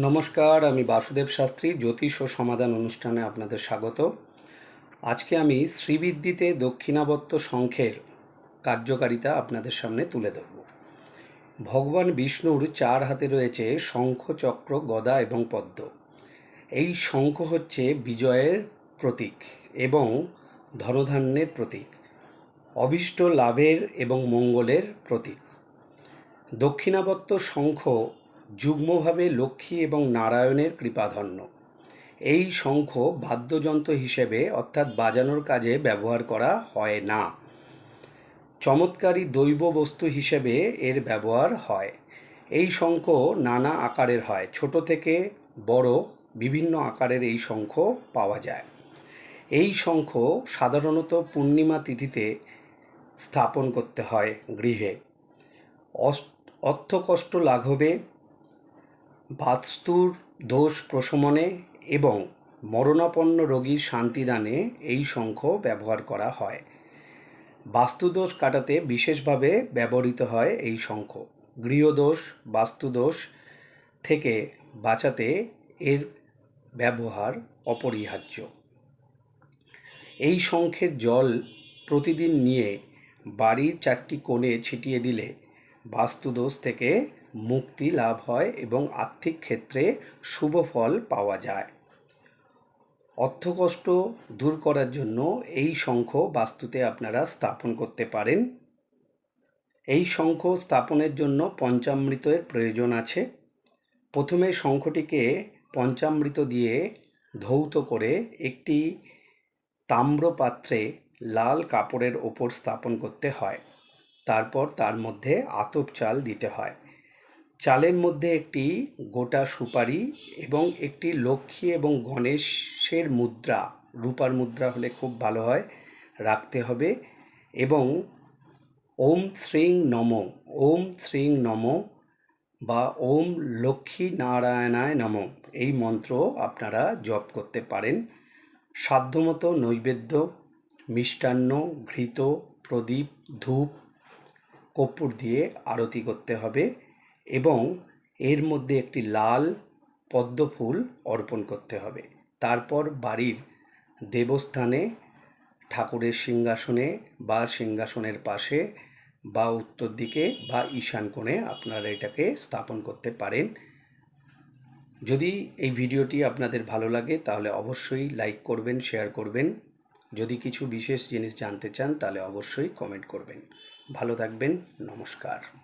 নমস্কার, আমি বাসুদেব শাস্ত্রী, জ্যোতিষ ও সমাধান অনুষ্ঠানে আপনাদের স্বাগত। আজকে আমি শ্রীবিদ্যিতে দক্ষিণাবর্ত শঙ্খের কার্যকারিতা আপনাদের সামনে তুলে ধরব। ভগবান বিষ্ণুর চার হাতে রয়েছে শঙ্খ, চক্র, গদা এবং পদ্ম। এই শঙ্খ হচ্ছে বিজয়ের প্রতীক এবং ধনধান্যের প্রতীক অভীষ্ট লাভের এবং মঙ্গলের প্রতীক। দক্ষিণাবর্ত শঙ্খ যুগ্মভাবে লক্ষ্মী এবং নারায়ণের কৃপাধন্য। এই শঙ্খ বাদ্যযন্ত্র হিসেবে অর্থাৎ বাজানোর কাজে ব্যবহার করা হয় না। চমৎকারী দৈব বস্তু হিসেবে এর ব্যবহার হয়। এই শঙ্খ নানা আকারের হয়। ছোট থেকে বড় বিভিন্ন আকারের এই শঙ্খ পাওয়া যায়। এই শঙ্খ সাধারণত পূর্ণিমা তিথিতে স্থাপন করতে হয় গৃহে। অর্থকষ্ট লাঘবে বাস্তুর দোষ প্রশমনে এবং মরণাপন্ন রোগীর শান্তিদানে এই শঙ্খ ব্যবহার করা হয়। বাস্তুদোষ কাটাতে বিশেষভাবে ব্যবহৃত হয় এই শঙ্খ। গৃহদোষ, বাস্তুদোষ থেকে বাঁচাতে এর ব্যবহার অপরিহার্য। এই শঙ্খের জল প্রতিদিন নিয়ে বাড়ির চারটি কোণে ছিটিয়ে দিলে বাস্তুদোষ থেকে মুক্তি লাভ হয় এবং আর্থিক ক্ষেত্রে শুভ ফল পাওয়া যায়। অর্থকষ্ট দূর করার জন্য এই শঙ্খ বাস্তুতে আপনারা স্থাপন করতে পারেন। এই শঙ্খ স্থাপনের জন্য পঞ্চামৃতের প্রয়োজন আছে। প্রথমে শঙ্খটিকে পঞ্চামৃত দিয়ে ধৌত করে একটি তাম্র পাত্রে লাল কাপড়ের ওপর স্থাপন করতে হয়। তারপর তার মধ্যে আতপ চাল দিতে হয়। চালের মধ্যে একটি গোটা সুপারি এবং একটি লক্ষ্মী এবং গণেশের মুদ্রা, রূপার মুদ্রা হলে খুব ভালো হয়, রাখতে হবে এবং ওম শ্রীং নম, ওম শ্রীং নম বা ওম লক্ষ্মী নারায়ণায় নম, এই মন্ত্র আপনারা জপ করতে পারেন। সাধ্যমতো নৈবেদ্য, মিষ্টান্ন, ঘৃত, প্রদীপ, ধূপ, কর্পূর দিয়ে আরতি করতে হবে। এবং এর মধ্যে একটি লাল পদ্ম ফুল অর্পণ করতে হবে। তারপর বাড়ির দেবস্থানে, ঠাকুরের সিংহাসনে বা সিংহাসনের পাশে বা উত্তর দিকে বা ঈশান কোণে আপনারা এটাকে স্থাপন করতে পারেন। যদি এই ভিডিওটি আপনাদের ভালো লাগে, তাহলে অবশ্যই লাইক করবেন, শেয়ার করবেন। যদি কিছু বিশেষ জিনিস জানতে চান, তাহলে অবশ্যই কমেন্ট করবেন। ভালো থাকবেন, নমস্কার।